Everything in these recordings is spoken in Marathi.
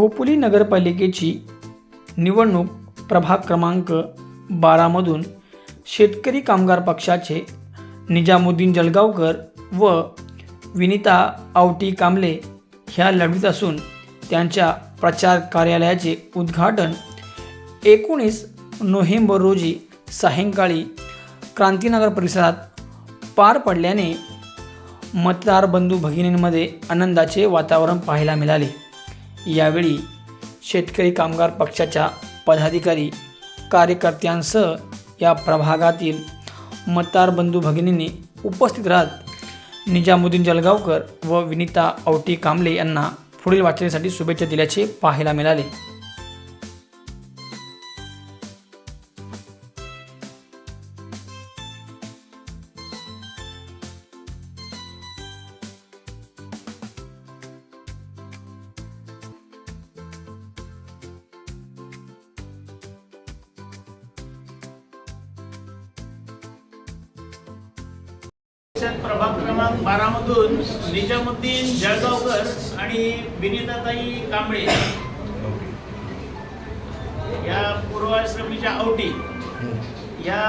खोपोली नगरपालिकेची निवडणूक प्रभाग क्रमांक बारामधून शेतकरी कामगार पक्षाचे निजामुद्दीन जळगावकर व विनिता आवटी कांबले ह्या लढवीत असून त्यांच्या प्रचार कार्यालयाचे उद्घाटन एकोणीस नोव्हेंबर रोजी सायंकाळी क्रांतीनगर परिसरात पार पडल्याने मतदार बंधू भगिनींमध्ये आनंदाचे वातावरण पाहायला मिळाले. यावेळी शेतकरी कामगार पक्षाच्या पदाधिकारी कार्यकर्त्यांसह या प्रभागातील मतदार बंधू भगिनींनी उपस्थित राहत निजामुद्दीन जलगावकर व विनिता औटी कांबळे यांना पुढील वाटचालीसाठी शुभेच्छा दिल्याचे पाहायला मिळाले. प्रभाग क्रमांक बारामधून निजामुद्दीन जळगावकर आणि विनिताताई कांबळे. या पूर्वाश्रमीच्या आवटी. या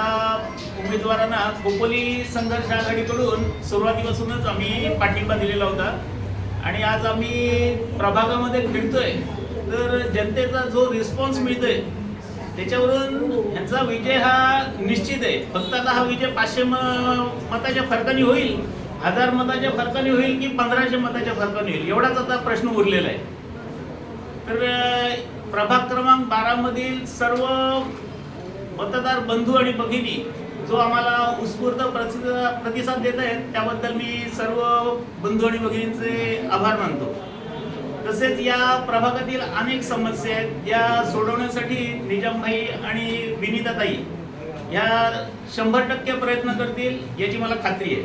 उमेदवारांना खोपोली संघर्ष आघाडीकडून सुरुवातीपासूनच आम्ही पाठिंबा दिलेला होता. आणि आज आम्ही प्रभागामध्ये फिरतोय. तर जनतेचा जो रिस्पॉन्स मिळतोय त्याच्यावरून ह्यांचा विजय हा निश्चित आहे. फक्त आता हा विजय पाचशे म- मताच्या फरकाने होईल. हजार मताच्या फरकाने होईल की पंधराशे मताच्या फरकाने होईल? एवढाच आता प्रश्न उरलेला आहे. तर प्रभाग क्रमांक बारामधील सर्व मतदार बंधू आणि भगिनी जो आम्हाला उत्स्फूर्त प्रति- प्रतिसाद देत आहेत त्याबद्दल मी सर्व बंधू आणि भगिनींचे आभार मानतो. तसेच या प्रभागातील अनेक समस्या आहेत. या सोडवण्यासाठी निजामभाई आणि विनिताताई या शंभर टक्के प्रयत्न करतील याची मला खात्री आहे.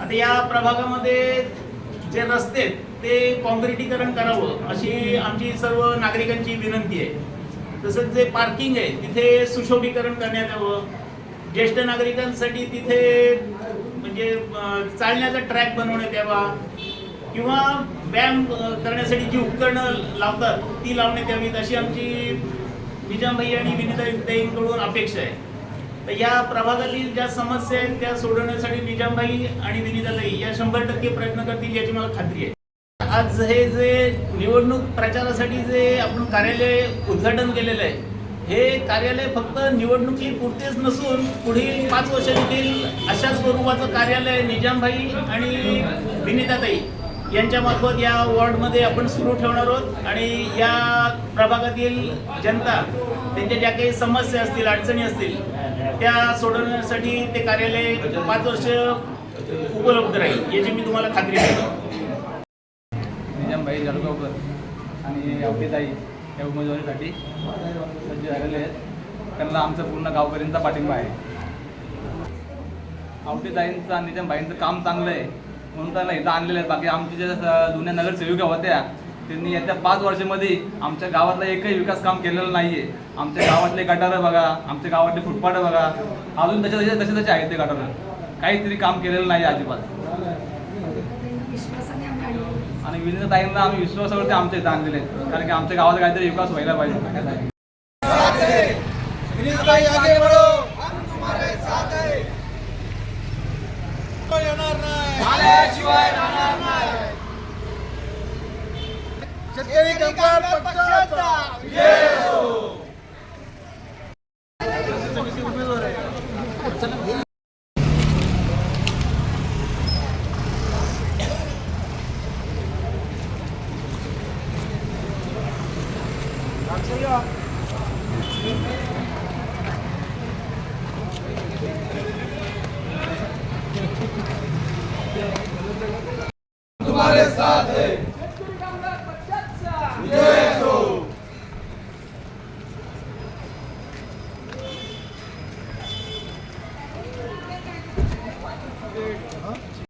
आता या प्रभागामध्ये जे रस्ते आहेत ते काँक्रिटीकरण करावं अशी आमची सर्व नागरिकांची विनंती आहे. तसंच जे पार्किंग आहे तिथे सुशोभीकरण करण्यात यावं. ज्येष्ठ नागरिकांसाठी तिथे म्हणजे चालण्याचा ट्रॅक बनवण्यात यावा. किंवा व्यायाम करण्यासाठी जी उपकरणं लावतात ती लावण्यात यावीत अशी आमची निजामभाई आणि विनिताईंकडून अपेक्षा आहे. तर या प्रभागातील ज्या समस्या आहेत त्या सोडवण्यासाठी निजामभाई आणि विनिताताई या शंभर टक्के प्रयत्न करतील याची मला खात्री आहे. आज हे जे निवडणूक प्रचारासाठी जे आपण कार्यालय उद्घाटन केलेलं आहे हे कार्यालय फक्त निवडणुकीपुरतेच नसून पुढील पाच वर्ष देखील अशा स्वरूपाचं कार्यालय निजामभाई आणि विनिताताई यांच्या मार्फत या वॉर्डमध्ये आपण सुरू ठेवणार आहोत आणि या प्रभागातील जनता त्यांच्या ज्या काही समस्या असतील अडचणी असतील त्या सोडवण्यासाठी ते कार्यालय पाच वर्ष उपलब्ध राहील याची मी तुम्हाला खात्री देतो. निजामभाई जळगावकर आणि अवधीताई या उमेदवारीसाठी सज्ज झालेले आहेत. त्यांना आमचा पूर्ण गावकऱ्यांचा पाठिंबा आहे. आवटीताईंचं आणि निजामभाईंचं काम चांगलं आहे. म्हणून त्यांना इथं आणलेलं आहे बाकी आमच्या ज्या जुन्या नगरसेविका होत्या त्यांनी येत्या पाच वर्षामध्ये आमच्या गावातला एकही विकास काम केलेलं नाही आहे आमच्या गावातले गटारं बघा आमच्या गावातले फुटपाट बघा अजून तसे तसे तसे तसे आहेत ते गटारं. काहीतरी काम केलेलं नाही आहे अजिबात. आणि आम्ही ताईंना आणि आम्ही विश्वासावरती आमच्या इथं आणलेले आहेत कारण की आमच्या गावात काहीतरी विकास व्हायला पाहिजे. येणार नाही आल्याशिवाय राहणार नाही शेतकरी कामगार पक्षाचा विजय असो